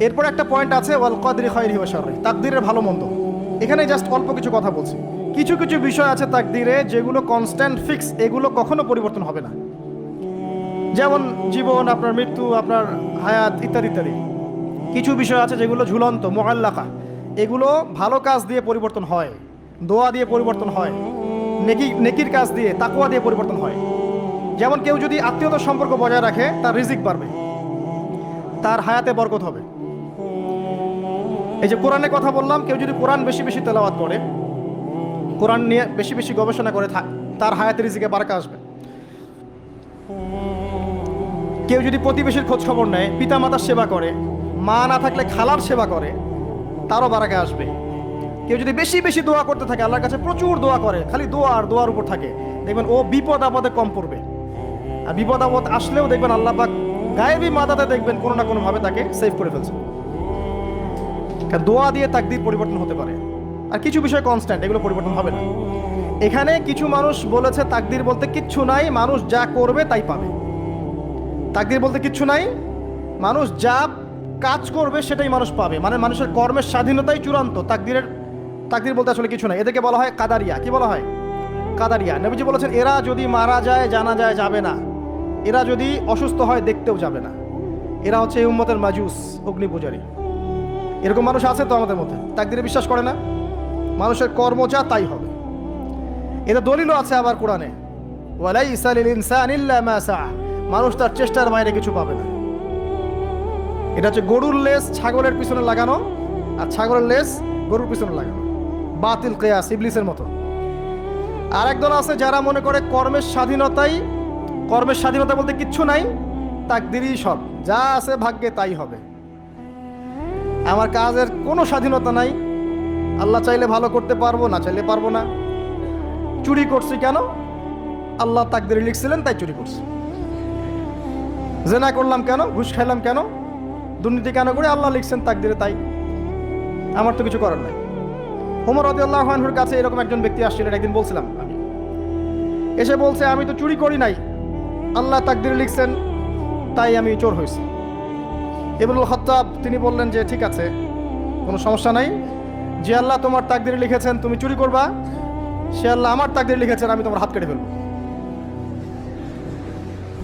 এরপর একটা পয়েন্ট আছে, ওয়াল কদরি খয়রি ওয়া শাররি তাকদিরের ভালো মন্দ। এখানে জাস্ট অল্প কিছু কথা বলছি। কিছু কিছু বিষয় আছে তাকদিরে যেগুলো কনস্ট্যান্ট ফিক্স এগুলো কখনো পরিবর্তন হবে না। যেমন জীবন, আপনার মৃত্যু, আপনার হায়াত ইত্যাদি ইত্যাদি। কিছু বিষয় আছে যেগুলো ঝুলন্ত মোয়াল্লাকা এগুলো ভালো কাজ দিয়ে পরিবর্তন হয়। দোয়া দিয়ে পরিবর্তন হয়। নেকি, নেকির কাজ দিয়ে তাকুয়া দিয়ে পরিবর্তন হয়। যেমন কেউ যদি আত্মীয়তার সম্পর্ক বজায় রাখে, তার রিজিক বাড়বে। তার হায়াতে বরকত হবে। এই যে কোরআনে কথা বললাম, কেউ যদি কোরআন বেশি বেশি তেলাওয়াত করে, কোরআন নিয়ে বেশি বেশি গবেষণা করে তার হায়াতের রিজিকে বারাকা আসবে। কেউ যদি প্রতিবেশীর খোঁজ খবর নেয় পিতা মাতার সেবা করে, মা না থাকলে খালার সেবা করে, তারও বারাকা আসবে। কেউ যদি বেশি বেশি দোয়া করতে থাকে, আল্লাহর কাছে প্রচুর দোয়া করে, খালি দোয়া আর দোয়ার উপর থাকে, দেখবেন ও বিপদ আপদে কম পড়বে। আর বিপদ আপদ আসলেও দেখবেন আল্লাহ পাক গায়েবী মাদাতে দেখবেন কোনো না কোনোভাবে তাকে সেভ করে ফেলছে। কারণ দোয়া দিয়ে তাকদির পরিবর্তন হতে পারে। আর কিছু বিষয় কনস্ট্যান্ট এগুলো পরিবর্তন হবে না। এখানে কিছু মানুষ বলেছে তাকদির বলতে কিচ্ছু নাই, মানুষ যা করবে তাই পাবে। তাকদির বলতে কিচ্ছু নাই, মানুষ যা কাজ করবে সেটাই মানুষ পাবে। মানে মানুষের কর্মের স্বাধীনতাই চূড়ান্ত, তাকদিরের তাকদির বলতে আসলে কিছু নাই। এদেরকে বলা হয় কাদারিয়া। কি বলা হয়? কাদারিয়া। নবীজি বলেছেন, এরা যদি মারা যায়, জানা যায়, যাবে না। এরা যদি অসুস্থ হয় দেখতেও যাবে না। এরা হচ্ছে এই উম্মতের মাজুস অগ্নি পূজারী। এরকম মানুষ আছে তো আমাদের মধ্যে? তাকদিরে বিশ্বাস করে না? মানুষের কর্ম যা তাই হবে। এটা দলিলও আছে আবার কোরআনে। মানুষ তার চেষ্টার বাইরে কিছু পাবে না। এটা হচ্ছে গরুর লেস ছাগলের পিছনে লাগানো আর ছাগলের লেস গরুর পিছনে লাগানো। বাতিল কেয়াস, ইবলিসের মতো। আর একদল আছে যারা মনে করে কর্মের স্বাধীনতাই কর্মের স্বাধীনতা বলতে কিচ্ছু নাই, তাকদিরই সব। যা আছে ভাগ্যে তাই হবে। আমার কাজের কোনো স্বাধীনতা নাই। আল্লাহ চাইলে ভালো করতে পারব, না চাইলে পারব না। চুরি করছি কেন? আল্লাহ তাকদিরে লিখছিলেন, তাই চুরি করছি। জেনা করলাম কেন? ঘুষ খাইলাম কেন? দুর্নীতি কেন করে আল্লাহ লিখছেন তাকদিরে তাই। আমার তো কিছু করার নাই। ওমর রদিয়াল্লাহ খানহুর কাছে এরকম একজন ব্যক্তি আসছিলেন, একদিন বলছিলাম আমি। এসে বলছে, আমি তো চুরি করি নাই। আল্লাহ তাকদির লিখছেন, তাই আমি চোর হয়েছি। ইবনুল খত্তাব, তিনি বললেন যে, ঠিক আছে, কোনো সমস্যা নাই। যে আল্লাহ তোমার তাকদির লিখেছেন, তুমি চুরি করবা। সে আল্লাহ আমার তাকদির লিখেছেন, আমি তোমার হাত কেটে ফেলব।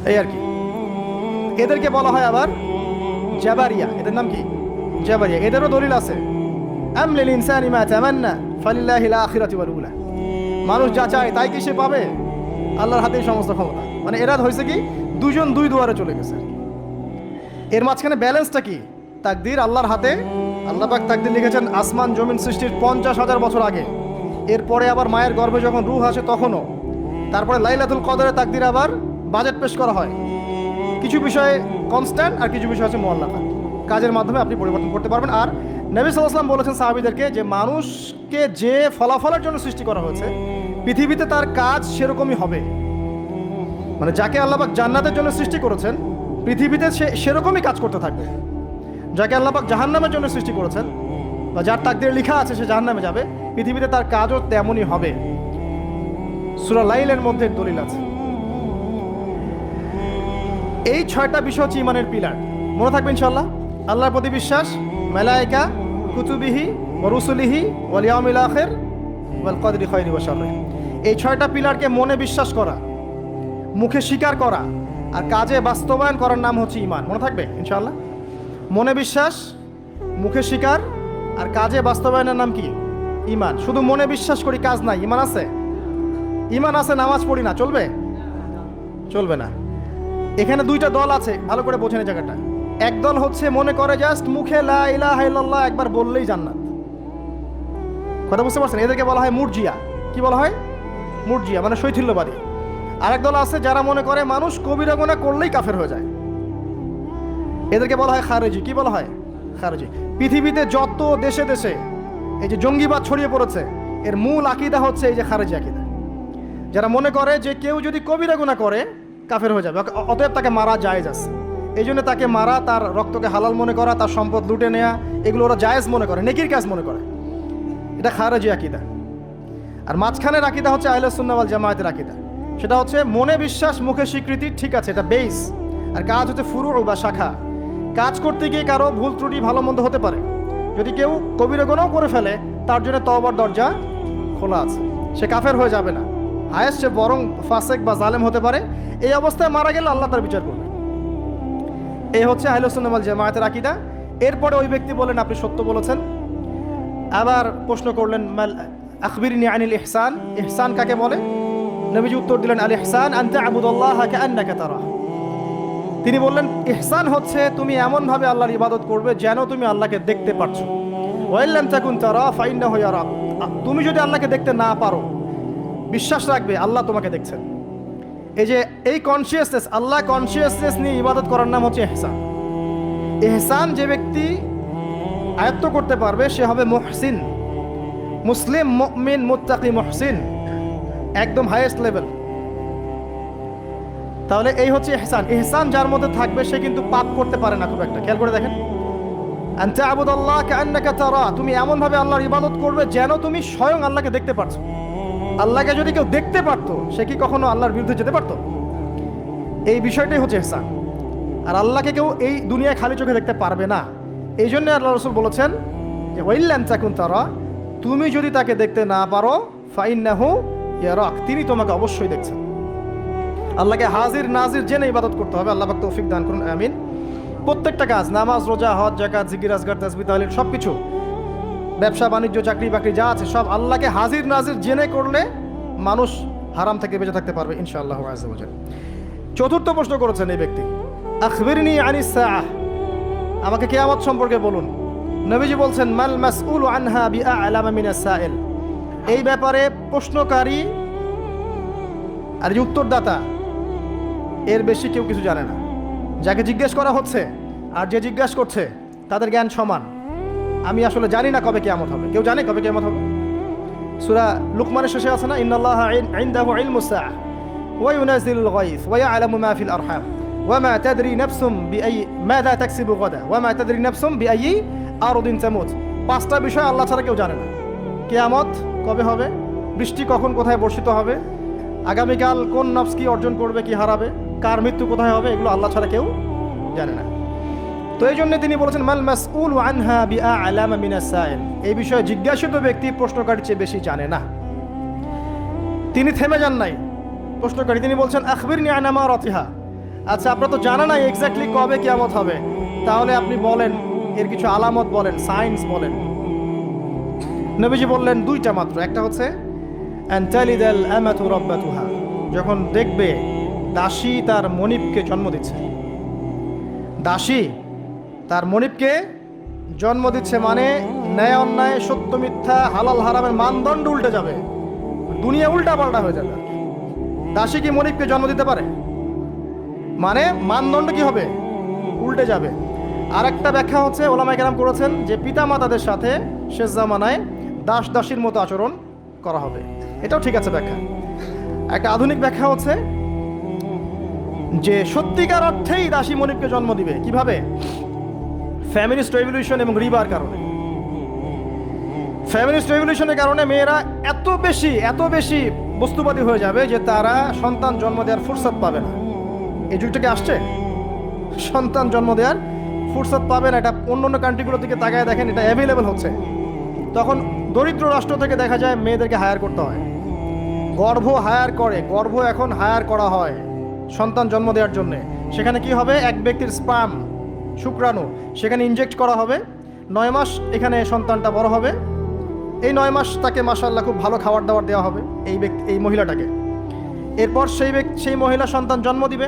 এই আর কি। এদেরকে বলা হয় আবার জাবারিয়া। এদের নাম কি? জাবারিয়া। এদেরও দলিল আছে। আমলিল ইনসানি মা তামান্না ফালিল্লাহিল আখিরাতু ওয়াল উলা। মানুষ যা চায়, তাই কি সে পাবে? আল্লাহর হাতেই সমস্ত ক্ষমতা। মানে এরা হয়েছে কি? দুজন দুই দুয়ারে চলে গেছে এর মাঝখানে ব্যালেন্সটা কি? তাকদির আল্লাহর হাতে, আল্লাহ পাক তাকদির লিখেছেন, আসমান জমিন সৃষ্টির পঞ্চাশ হাজার বছর আগে। এরপরে আবার মায়ের গর্ভে যখন রুহ আসে তখনও। তারপরে লাইলাতুল কদরে তাকদির আবার বাজেট পেশ করা হয়। কিছু বিষয়ে কনস্ট্যান্ট আর কিছু বিষয় আছে মোয়াল্লাকা কাজের মাধ্যমে আপনি পরিবর্তন করতে পারবেন। আর নবী সাল্লাম বলেছেন সাহাবিদেরকে যে মানুষকে যে ফলাফলের জন্য সৃষ্টি করা হয়েছে, পৃথিবীতে তার কাজ সেরকমই হবে। মানে যাকে আল্লাহবাক জান্নাতের জন্য সৃষ্টি করেছেন, পৃথিবীতে সে সেরকমই কাজ করতে থাকবে। যাকে আল্লাহবাক জাহান্নামের জন্য সৃষ্টি করেছেন, বা যার তাকদের লেখা আছে সে জাহান্নামে যাবে, পৃথিবীতে তার কাজও তেমনই হবে। সুরা লাইলের মধ্যে দলিল আছে। এই ছয়টা বিষয় হচ্ছে ইমানের পিলার। মনে থাকবে ইনশাল্লাহ আল্লাহর প্রতি বিশ্বাস, মেলায়িকা, কুতুবিহি ওরুসুলিহি ওয়ালিয়ামিল আখের, ওয়াল কদরি খয়রি ওয়াশাররি এই ছয়টা পিলারকে মনে বিশ্বাস করা মুখে স্বীকার করা আর কাজে বাস্তবায়ন করার নাম হচ্ছে ইমান মনে থাকবে? ইনশাল্লাহ মনে বিশ্বাস, মুখে স্বীকার আর কাজে বাস্তবায়নের নাম কি? ইমান শুধু মনে বিশ্বাস করি কাজ নাই। ইমান আছে? ইমান আছে, নামাজ পড়ি না। চলবে? চলবে না। এখানে দুইটা দল আছে। ভালো করে বোঝেন জায়গাটা। এক দল হচ্ছে মনে করে জাস্ট মুখে লা একবার বললেই জান্নাত। কথা বুঝতে পারছেন? এদেরকে বলা হয় মুরজিয়া। কি বলা হয়? মুরজিয়া মানে শৈথিল্যবাদী। আরেক দল আছে যারা মনে করে মানুষ কবিরা গোনা করলেই কাফের হয়ে যায়। এদেরকে বলা হয় খারেজি। কি বলা হয়? খারেজি। পৃথিবীতে যত দেশে দেশে এই যে জঙ্গিবাদ ছড়িয়ে পড়েছে, এর মূল আকিদা হচ্ছে এই যে খারেজি আকিদা। যারা মনে করে যে কেউ যদি কবিরা গুণা করে, কাফের হয়ে যাবে। অতএব তাকে মারা জায়েজ আছে। এই জন্য তাকে মারা, তার রক্তকে হালাল মনে করা, তার সম্পদ লুটে নেওয়া এগুলো ওরা জায়েজ মনে করে, নেকির কাজ মনে করে। এটা খারেজি আকিদা। আর মাঝখানের আকিদা হচ্ছে আহলে সুন্নাওয়াল জামায়াতের আকিদা। সেটা হচ্ছে মনে বিশ্বাস, মুখে স্বীকৃতি, ঠিক আছে, এটা বেস আর কাজ হচ্ছে ফুরু বা শাখা। কাজ করতে গিয়ে কারও ভুল ত্রুটি, ভালো মন্দ হতে পারে। যদি কেউ কবির গুণও করে ফেলে, তার জন্য তওবার দরজা খোলা আছে। সে কাফের হয়ে যাবে না। হায়েস্ট সে বরং ফাসেক বা জালেম হতে পারে। এই অবস্থায় মারা গেলে আল্লাহ তার বিচার করবে এই হচ্ছে আহলুসুন্নামাল জামায়াতের আকিদা। এরপরে ওই ব্যক্তি বলেন, আপনি সত্য বলেছেন। আবার প্রশ্ন করলেন, মাল আখবিরনি আনিল ইহসান? ইহসান কাকে বলে? নবীজি উত্তর দিলেন, আল ইহসান আনতা আবুদুল্লাহ কান্নাকা তারা তিনি বললেন, ইহসান হচ্ছে তুমি এমনভাবে আল্লাহর ইবাদত করবে যেন তুমি আল্লাহকে দেখতে পারছ। ওয়াইল্লাম তাকুন তারা ফাইন্না হইয়ারা তুমি যদি আল্লাহকে দেখতে না পারো, বিশ্বাস রাখবে আল্লাহ তোমাকে দেখছেন। এই যে, এই কনসিয়াসনেস আল্লাহ কনসিয়াসনেস নিয়ে ইবাদত করার নাম হচ্ছে এহসান এহসান যে ব্যক্তি আয়ত্ত করতে পারবে, সে হবে মুহসিন। মুসলিম মুমিন মুত্তাকি মুহসিন। একদম হাইয়েস্ট লেভেল তাহলে এই হচ্ছে এহসান এহসান যার মধ্যে থাকবে, সে কিন্তু পাপ করতে পারে না খুব একটা। খেয়াল করে দেখেন। তুমি এমনভাবে আল্লাহর ইবাদত করবে যেন তুমি স্বয়ং আল্লাহকে দেখতে পারছ। আল্লাহকে যদি কেউ দেখতে পারতো, সে কি কখনো আল্লাহর বিরুদ্ধে যেতে পারতো? এই বিষয়টাই হচ্ছে এহসান আর আল্লাহকে কেউ এই দুনিয়ায় খালি চোখে দেখতে পারবে না। এই জন্য আল্লাহ রসুল বলেছেন যে ওয়াইল্লাম চাকুন তারা। তুমি যদি তাকে দেখতে না পারো ফাইন নাহু ইয়ারক তিনি তোমাকে অবশ্যই দেখছেন। আল্লাহকে হাজির নাজির জেনে ইবাদত করতে হবে, আল্লাহ পাক তৌফিক দান করুন, আমিন। প্রত্যেকটা কাজ, নামাজ, রোজা, হজ জাকাত জিকির, আজগার তাসবি তাহলিল সব কিছু ব্যবসা, বাণিজ্য, চাকরি বাকরি যা আছে, সব আল্লাহকে হাজির নাজির জেনে করলে মানুষ হারাম থেকে বেঁচে থাকতে পারবে, ইনশাআল্লাহ আজকে চতুর্থ প্রশ্ন করেছেন এই ব্যক্তি, আখবিরনি আনিস সাআহ। আমাকে কিয়ামত সম্পর্কে বলুন। নবীজি বলছেন, মাল মাসউল আনহা বিআলামা মিনাস সাইল। এই ব্যাপারে প্রশ্নকারী আর যে উত্তরদাতা, এর বেশি কেউ কিছু জানে না। যাকে জিজ্ঞেস করা হচ্ছে আর যে জিজ্ঞেস করছে, তাদের জ্ঞান সমান। আমি আসলে জানি না কবে কেয়ামত হবে। কেউ জানে কবে কেয়ামত হবে? সুরা লুকমানের শেষে আছে না, ইন্নাল্লাহ ইনদাহু ইলমুস ওয়া ইউনাজিলুল গায়থ ওয়া ইয়ালামু মা ফিল আরহাম, ওয়া মা তাদরি নাফসুম বিআই, মাযা তাকসিবু গাদা, ওয়া মা তাদরি নাফসুম বিআই আরদিন তামুত। পাঁচটা বিষয় আল্লাহ ছাড়া কেউ জানে না। কেয়ামত কবে হবে? বৃষ্টি কখন কোথায় বর্ষিত হবে? আগামীকাল কোন নফস কি অর্জন করবে, কি হারাবে? কার মৃত্যু কোথায় হবে, এগুলো আল্লাহ ছাড়া কেউ জানে না। তো এই জন্য তিনি বলেছেন, মাল মাসউল আনহা বিআ আলামা মিনাস সাইল। এই বিষয়ে জিজ্ঞাসিত ব্যক্তি প্রশ্নকারী চেয়ে বেশি জানে না। তিনি থেমে যান নাই। প্রশ্নকারী তিনি বলছেন, আখবিরনি আনামা রতিহা আচ্ছা আপনার তো জানা নাই এক্স্যাক্টলি কবে কিয়ামত হবে। তাহলে আপনি বলেন, এর কিছু আলামত বলেন সায়েন্স বলেন। নবীজি বললেন, দুইটা মাত্র, একটা হচ্ছে যখন দেখবে দাসী তার মনিবকে জন্ম দিচ্ছে। দাসী তার মনিবকে জন্ম দিচ্ছে মানে ন্যায়, অন্যায়, সত্য, মিথ্যা, হালাল, হারামের মানদণ্ড উল্টে যাবে। দুনিয়া উল্টা পাল্টা হয়ে যাবে। দাসী কি মনিবকে জন্ম দিতে পারে? মানে মানদণ্ড কি হবে? উল্টে যাবে। আর একটা ব্যাখ্যা হচ্ছে কেরাম করেছেন যে পিতা মাতাদের সাথে শেষ জামানায় দাস দাসীর মতো আচরণ করা হবে। এটাও ঠিক আছে ব্যাখ্যা। একটা আধুনিক ব্যাখ্যা হচ্ছে যে সত্যিকার অর্থেই দাসী মনিবকে জন্ম দিবে। কীভাবে? ফ্যামিলিস্ট রেভলিউশন এবং রিবার কারণে। ফ্যামিলিস্ট রেভলিউশনের কারণে মেয়েরা এত বেশি এত বেশি বস্তুবাদী হয়ে যাবে যে তারা সন্তান জন্ম দেওয়ার ফুরসত পাবে না। এই যুগটা কি আসছে? সন্তান জন্ম দেওয়ার ফুরসত পাবে না। এটা অন্য অন্য কান্ট্রিগুলোর দিকে তাকায় দেখেন, এটা অ্যাভেলেবেল হচ্ছে। তখন দরিদ্র রাষ্ট্র থেকে দেখা যায় মেয়েদেরকে হায়ার করতে হয়। গর্ভ হায়ার করে, গর্ভ এখন হায়ার করা হয় সন্তান জন্ম দেওয়ার জন্য। সেখানে কি হবে? এক ব্যক্তির স্পাম শুক্রাণু, সেখানে ইনজেক্ট করা হবে। নয় মাস এখানে সন্তানটা বড় হবে। এই নয় মাস তাকে মাসাল্লাহ খুব ভালো খাবার দাবার দেওয়া হবে এই ব্যক্তি, এই মহিলাটাকে। এরপর সেই ব্যক্তি, সেই মহিলা সন্তান জন্ম দিবে।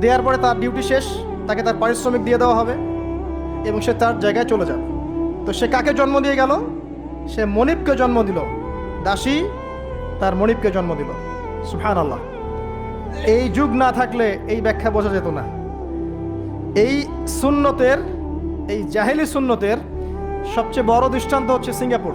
দেওয়ার পরে তার ডিউটি শেষ, তাকে তার পারিশ্রমিক দিয়ে দেওয়া হবে এবং সে তার জায়গায় চলে যাবে। তো সে কাকে জন্ম দিয়ে গেল? সে মনিবকে জন্ম দিল। দাসী তার মনিবকে জন্ম দিল। সুফান আল্লাহ এই যুগ না থাকলে এই ব্যাখ্যা বোঝা যেত না। এই সুন্নতের, এই জাহেলি সুন্নতের সবচেয়ে বড় দৃষ্টান্ত হচ্ছে সিঙ্গাপুর।